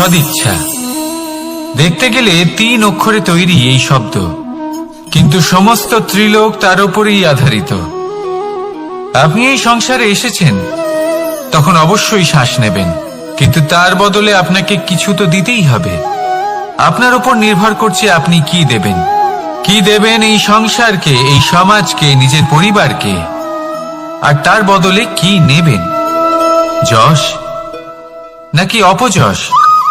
সদিচ্ছা। দেখতে গেলে তিন অক্ষরে তৈরি এই শব্দ, কিন্তু সমস্ত ত্রিলোক তার উপরেই আধারিত। আপনি এই সংসারে এসেছেন, তখন অবশ্যই শ্বাস নেবেন, কিন্তু তার বদলে আপনাকে কিছু তো দিতেই হবে। আপনার উপর নির্ভর করছে আপনি কি দেবেন। কি দেবেন এই সংসারকে, এই সমাজকে, নিজের পরিবারকে? আর তার বদলে কি নেবেন? যশ? নাকি অপযশ?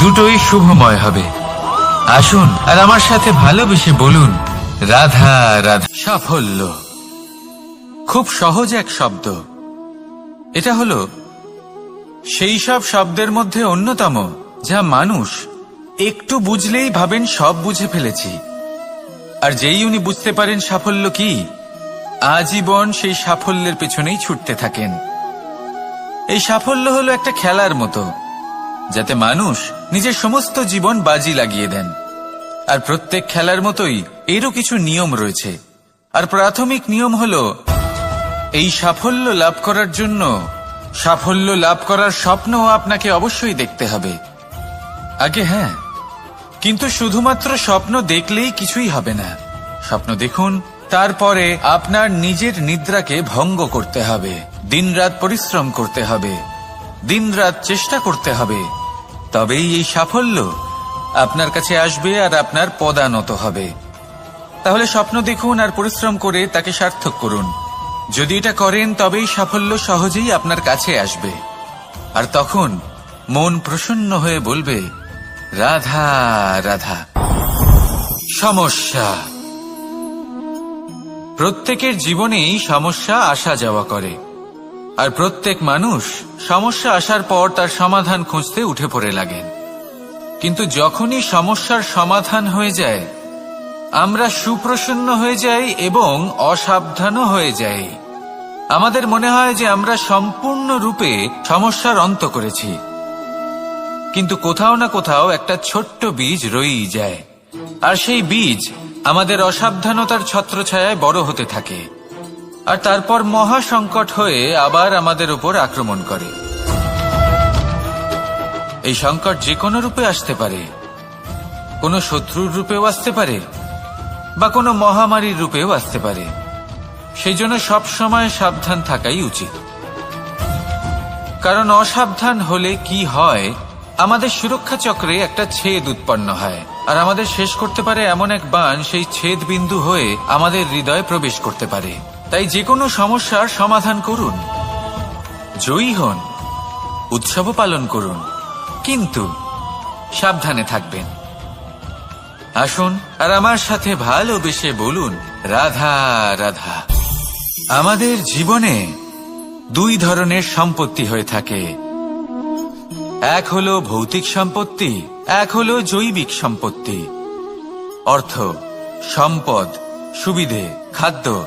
দুটোই শুভময় হবে। আসুন, আর আমার সাথে ভালোবেসে বলুন, রাধা রাধা। সাফল্য। খুব সহজ এক শব্দ। এটা হলো, সেই সব শব্দের মধ্যে অন্যতম, যা মানুষ একটু বুঝলেই ভাবেন সব বুঝে ফেলেছি। আর যেই উনি বুঝতে পারেন সাফল্য কি, আজীবন সেই সাফল্যের পেছনেই ছুটতে থাকেন। এই সাফল্য হলো একটা খেলার মতো। যাতে মানুষ নিজের সমস্ত জীবন বাজি লাগিয়ে দেন। আর প্রত্যেক খেলার মতোই এরও কিছু নিয়ম রয়েছে। আর প্রাথমিক নিয়ম হলো, এই সাফল্য লাভ করার জন্য, সাফল্য লাভ করার স্বপ্ন আপনাকে অবশ্যই দেখতে হবে। আগে হ্যাঁ কিন্তু শুধুমাত্র স্বপ্ন দেখলেই কিছুই হবে না। স্বপ্ন দেখুন, তারপরে আপনার নিজের নিদ্রাকে ভঙ্গ করতে হবে। দিনরাত পরিশ্রম করতে হবে। দিনরাত চেষ্টা করতে হবে। তবেই এই সাফল্য আপনার কাছে আসবে আর আপনার পদানত হবে। তাহলে স্বপ্ন দেখুন আর পরিশ্রম করে তাকে সার্থক করুন। যদি এটা করেন, তবেই সাফল্য সহজেই আপনার কাছে আসবে। আর তখন মন প্রসন্ন হয়ে বলবে, রাধা রাধা, সমস্যা। প্রত্যেকের জীবনেই সমস্যা আসা যাওয়া করে। আর প্রত্যেক মানুষ সমস্যা আসার পর তার সমাধান খুঁজতে উঠে পড়ে লাগেন। কিন্তু যখনই সমস্যার সমাধান হয়ে যায়, আমরা সুপ্রসন্ন হয়ে যাই এবং অসাবধানও হয়ে যাই। আমাদের মনে হয় যে আমরা সম্পূর্ণ রূপে সমস্যার অন্ত করেছি। কিন্তু কোথাও না কোথাও একটা ছোট্ট বীজ রয়েই যায়। আর সেই বীজ আমাদের অসাবধানতার ছত্রছায়ায় বড় হতে থাকে। আর তারপর মহা সংকট হয়ে আবার আমাদের উপর আক্রমণ করে। এই সংকট যে কোনো রূপে আসতে পারে। কোনো শত্রুর রূপেও আসতে পারে বা কোনো মহামারীর রূপেও আসতে পারে। সেই জন্য সবসময় সাবধান থাকাই উচিত। কারণ অসাবধান হলে কি হয়, আমাদের সুরক্ষা চক্রে একটা ছেদ উৎপন্ন হয়। আর আমাদের শেষ করতে পারে এমন এক বান, সেই ছেদ বিন্দু হয়ে আমাদের হৃদয়ে প্রবেশ করতে পারে। তাই যে কোনো সমস্যার সমাধান করুন। জয়ী হন, উৎসব পালন করুন, কিন্তু সাবধানে থাকবেন। আসুন আর আমার সাথে ভালোবেসে বলুন, রাধা রাধা। আমাদের জীবনে দুই ধরনের সম্পত্তি হয়ে থাকে। এক হলো ভৌতিক সম্পত্তি, এক হলো জৈবিক সম্পত্তি। অর্থ, সম্পদ, সুবিধে, খাদ্য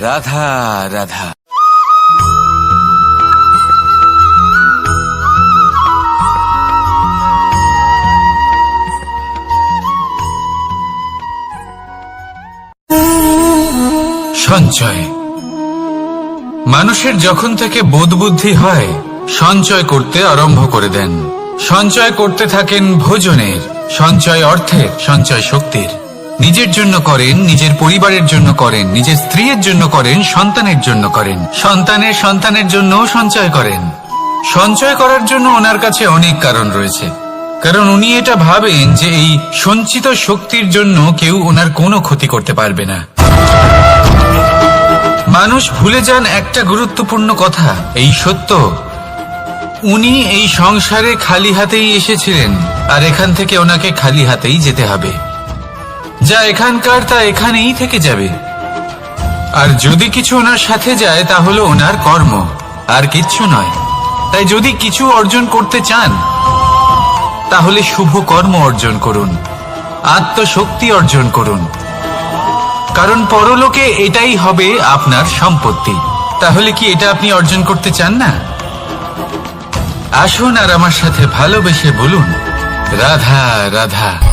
রাধা রাধা। সঞ্চয়। মানুষের যখন থেকে বোধ বুদ্ধি হয়, সঞ্চয় করতে আরম্ভ করে দেন। সঞ্চয় করতে থাকেন ভোজনের, সঞ্চয় অর্থের, সঞ্চয় শক্তির। নিজের জন্য করেন, নিজের পরিবারের জন্য করেন, নিজের স্ত্রীর জন্য করেন, সন্তানের জন্য করেন। সন্তানের সন্তানের জন্য সঞ্চয় করেন। সঞ্চয় করার জন্য ওনার কাছে অনেক কারণ রয়েছে। কারণ উনি এটা ভাবেন যে এই সঞ্চিত শক্তির জন্য কেউ ওনার কোনো ক্ষতি করতে পারবে না। মানুষ ভুলে যান একটা গুরুত্বপূর্ণ কথা, এই সত্য। উনি এই সংসারে খালি হাতেই এসেছিলেন, আর এখান থেকে ওনাকে খালি হাতেই যেতে হবে। যা এখানকার তা এখানেই থেকে যাবে। আর যদি কিছু ওনার সাথে যায়, তা হলো ওনার কর্ম, আর কিচ্ছু নয়। তাই যদি কিছু অর্জন করতে চান, তাহলে শুভ কর্ম অর্জন করুন, আত্মশক্তি অর্জন করুন। কারণ পরলোকে এটাই হবে আপনার সম্পত্তি। তাহলে কি এটা আপনি অর্জন করতে চান না? আসুন আর আমার সাথে ভালোবেসে বলুন, রাধা রাধা।